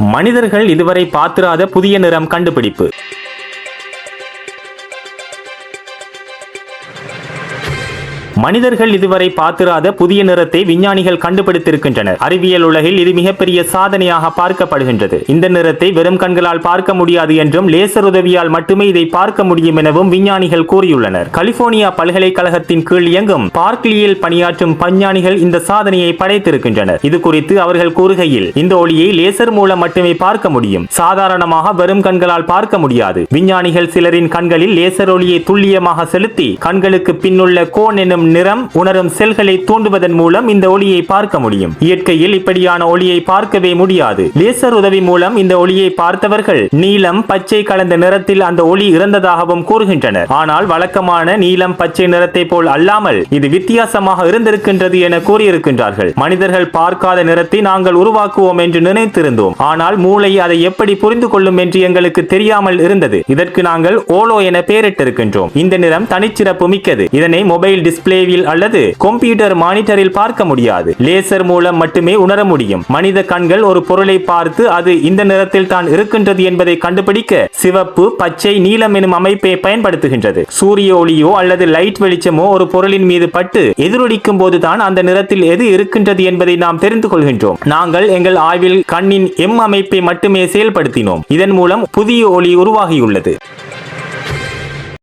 மனிதர்கள் இதுவரை பார்த்திராத புதிய நிறம் கண்டுபிடிப்பு. மனிதர்கள் இதுவரை பார்த்திராத புதிய நிறத்தை விஞ்ஞானிகள் கண்டுபிடித்திருக்கின்றனர். அறிவியல் உலகில் இது மிகப்பெரிய சாதனையாக பார்க்கப்படுகின்றது. இந்த நிறத்தை வெறும் கண்களால் பார்க்க முடியாது என்றும் லேசர் உதவியால் மட்டுமே இதை பார்க்க முடியும் எனவும் விஞ்ஞானிகள் கூறியுள்ளனர். கலிபோர்னியா பல்கலைக்கழகத்தின் கீழ் இயங்கும் பார்க்லியில் பணியாற்றும் பஞ்ஞானிகள் இந்த சாதனையை படைத்திருக்கின்றனர். இது குறித்து அவர்கள் கூறுகையில் இந்த ஒளியை லேசர் மூலம் மட்டுமே பார்க்க முடியும். சாதாரணமாக வெறும் கண்களால் பார்க்க முடியாது. விஞ்ஞானிகள் சிலரின் கண்களில் லேசர் ஒளியை துல்லியமாக செலுத்தி கண்களுக்கு பின்னுள்ள கோன் என்னும் நிறம் உணரும் செல்களை தூண்டுவதன் மூலம் இந்த ஒளியை பார்க்க முடியும். இயற்கையில் இப்படியான ஒளியை பார்க்கவே முடியாது. லேசர் உதவி மூலம் இந்த ஒளியை பார்த்தவர்கள் நீலம் பச்சை கலந்த நிறத்தில் அந்த ஒளி இறந்ததாகவும் கூறுகின்றனர். ஆனால் வழக்கமான நீலம் பச்சை நிறத்தை போல் அல்லாமல் இது வித்தியாசமாக இருந்திருக்கின்றது என கூறியிருக்கின்றார்கள். மனிதர்கள் பார்க்காத நிறத்தை நாங்கள் உருவாக்குவோம் என்று நினைத்திருந்தோம். ஆனால் மூளை அதை எப்படி புரிந்து கொள்ளும் என்று எங்களுக்கு தெரியாமல் இருந்தது. இதற்கு நாங்கள் ஓலோ என பெயரிட்டிருக்கின்றோம். இந்த நிறம் தனிச்சிறப்பு மிக்கது. இதனை மொபைல் டிஸ்பிளேவில் அல்லது கம்ப்யூட்டர் மானிட்டரில் பார்க்க முடியாது. லேசர் மூலம் மட்டுமே உணர முடியும். மனித கண்கள் ஒரு பொருளை பார்த்து அது இந்த நிறத்தில் தான் இருக்கின்றது என்பதை கண்டுபிடிக்க சிவப்பு பச்சை நீலம் எனும் அமைப்பை பயன்படுத்துகின்றது. சூரிய ஒளியோ அல்லது லைட் வெளிச்சமோ ஒரு பொருளின் மீது பட்டு எதிரொலிக்கும் போதுதான் அந்த நிறத்தில் எது இருக்கின்றது என்பதை நாம் தெரிந்து கொள்கின்றோம். நாங்கள் எங்கள் ஆய்வில் கண்ணின் எம் அமைப்பை மட்டுமே செயல்படுத்தினோம். இதன் மூலம் புதிய ஒளி உருவாகியுள்ளது.